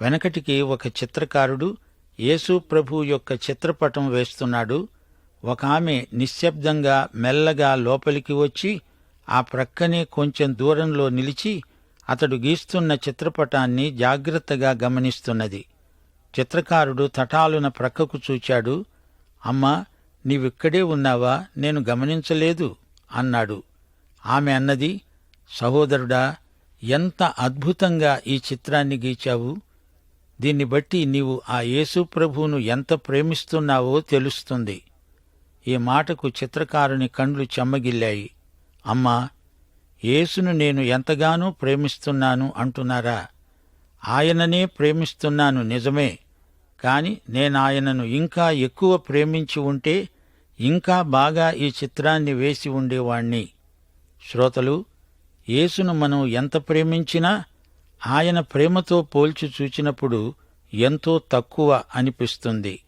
వెనకటికి ఒక చిత్రకారుడు యేసు ప్రభు యొక్క చిత్రపటం వేస్తున్నాడు. ఒక ఆమె నిశ్శబ్దంగా మెల్లగా లోపలికి వచ్చి ఆ ప్రక్కనే కొంచెం దూరంలో నిలిచి అతడు గీస్తున్న చిత్రపటాన్ని జాగ్రత్తగా గమనిస్తున్నది. చిత్రకారుడు తటాలున ప్రక్కకు చూచాడు. అమ్మా నీవిక్కడే ఉన్నావా? నేను గమనించలేదు అన్నాడు. ఆమె అన్నది సహోదరుడా ఎంత అద్భుతంగా ఈ చిత్రాన్ని గీచావు. దీన్ని బట్టి నీవు ఆ యేసు ప్రభువును ఎంత ప్రేమిస్తున్నావో తెలుస్తుంది. ఈ మాటకు చిత్రకారుని కండ్లు చెమ్మగిల్లాయి. అమ్మా యేసును నేను ఎంతగానో ప్రేమిస్తున్నాను అంటున్నారా? ఆయననే ప్రేమిస్తున్నాను నిజమే కాని నేనాయనను ఇంకా ఎక్కువ ప్రేమించి ఉంటే ఇంకా బాగా ఈ చిత్రాన్ని వేసి ఉండేవాణ్ణి. శ్రోతలు యేసును మనం ఎంత ప్రేమించినా ఆయన ప్రేమతో పోల్చి చూచినప్పుడు ఎంతో తక్కువ అనిపిస్తుంది.